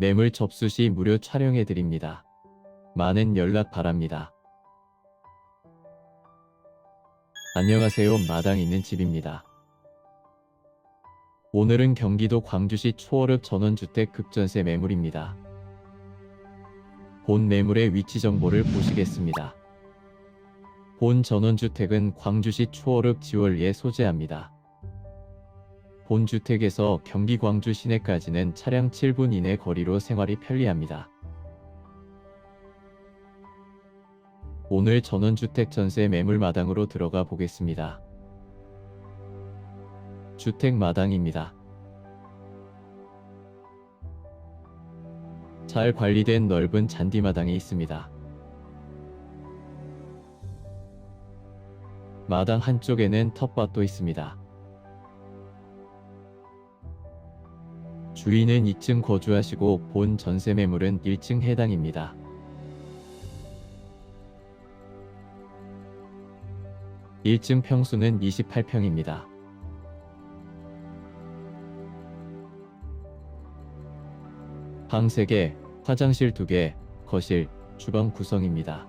매물 접수 시 무료 촬영해 드립니다. 많은 연락 바랍니다. 안녕하세요. 마당 있는 집입니다. 오늘은 경기도 광주시 초월읍 전원주택 급전세 매물입니다. 본 매물의 위치 정보를 보시겠습니다. 본 전원주택은 광주시 초월읍 지월리에 소재합니다. 본 주택에서 경기 광주 시내까지는 차량 7분 이내 거리로 생활이 편리합니다. 오늘 전원주택 전세 매물 마당으로 들어가 보겠습니다. 주택 마당입니다. 잘 관리된 넓은 잔디마당이 있습니다. 마당 한쪽에는 텃밭도 있습니다. 주인은 2층 거주하시고 본 전세 매물은 1층 해당입니다. 일층 평수는 28평입니다. 방 3개, 화장실 2개, 거실, 주방 구성입니다.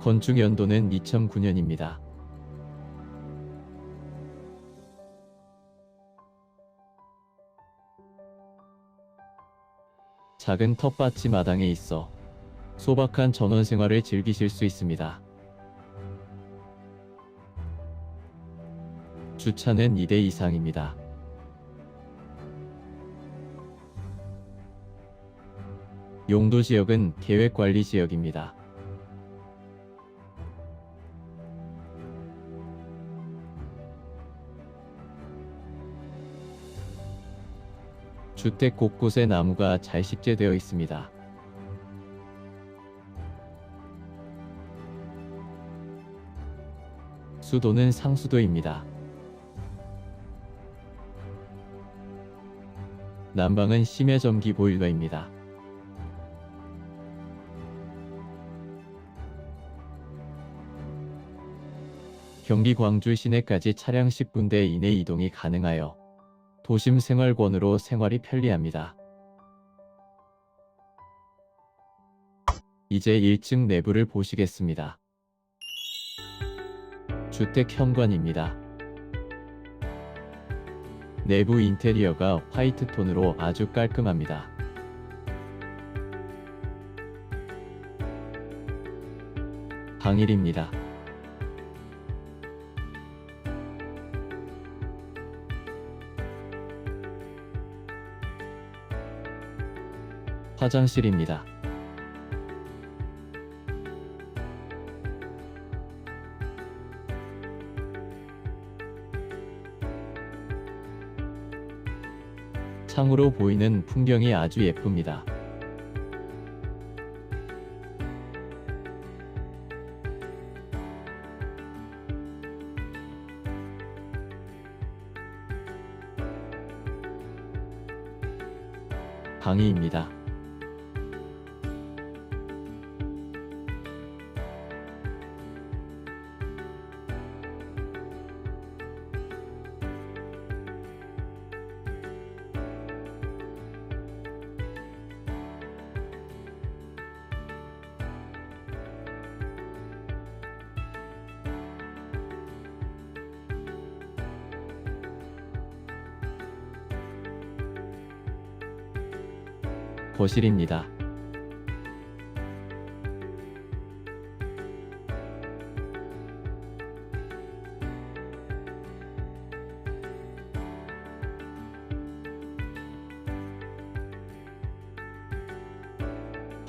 건축 연도는 2009년입니다. 작은 텃밭이 마당에 있어 소박한 전원 생활을 즐기실 수 있습니다. 주차는 2대 이상입니다. 용도 지역은 계획 관리 지역입니다. 주택 곳곳에 나무가 잘 식재되어 있습니다. 수도는 상수도입니다. 난방은 심야 전기 보일러입니다. 경기 광주 시내까지 차량 10분대 이내 이동이 가능하여 도심 생활권으로 생활이 편리합니다. 이제 1층 내부를 보시겠습니다. 주택 현관입니다. 내부 인테리어가 화이트 톤으로 아주 깔끔합니다. 방일입니다. 화장실입니다. 창으로 보이는 풍경이 아주 예쁩니다. 방위입니다. 거실입니다.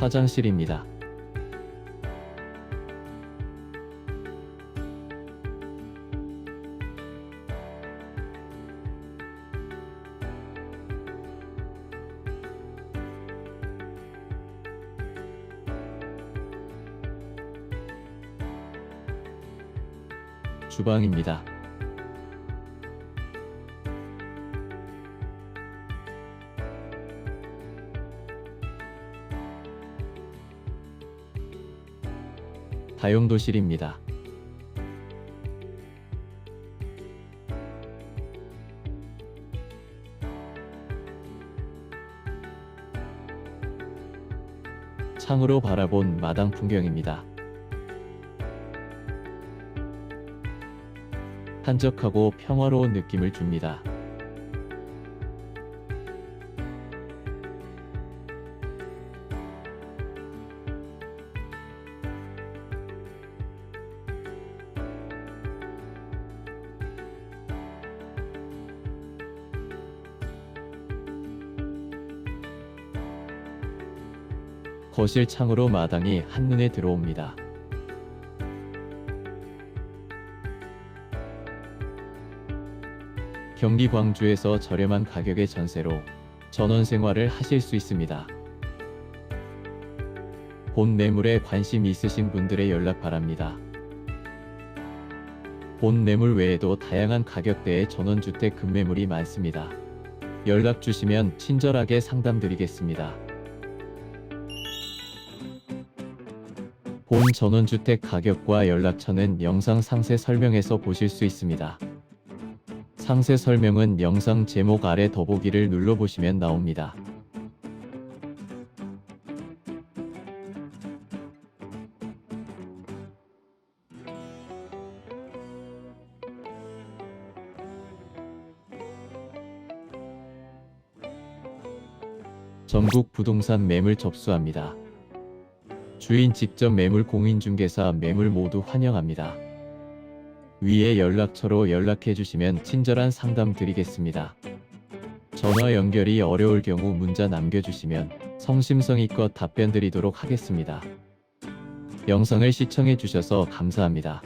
화장실입니다. 주방입니다. 다용도실입니다. 창으로 바라본 마당 풍경입니다. 한적하고 평화로운 느낌을 줍니다. 거실 창으로 마당이 한눈에 들어옵니다. 경기 광주에서 저렴한 가격의 전세로 전원 생활을 하실 수 있습니다. 본 매물에 관심 있으신 분들의 연락 바랍니다. 본 매물 외에도 다양한 가격대의 전원주택 급매물이 많습니다. 연락 주시면 친절하게 상담드리겠습니다. 본 전원주택 가격과 연락처는 영상 상세 설명에서 보실 수 있습니다. 상세 설명은 영상 제목 아래 더보기를 눌러보시면 나옵니다. 전국 부동산 매물 접수합니다. 주인 직접 매물 공인중개사 매물 모두 환영합니다. 위에 연락처로 연락해 주시면 친절한 상담 드리겠습니다. 전화 연결이 어려울 경우 문자 남겨주시면 성심성의껏 답변 드리도록 하겠습니다. 영상을 시청해 주셔서 감사합니다.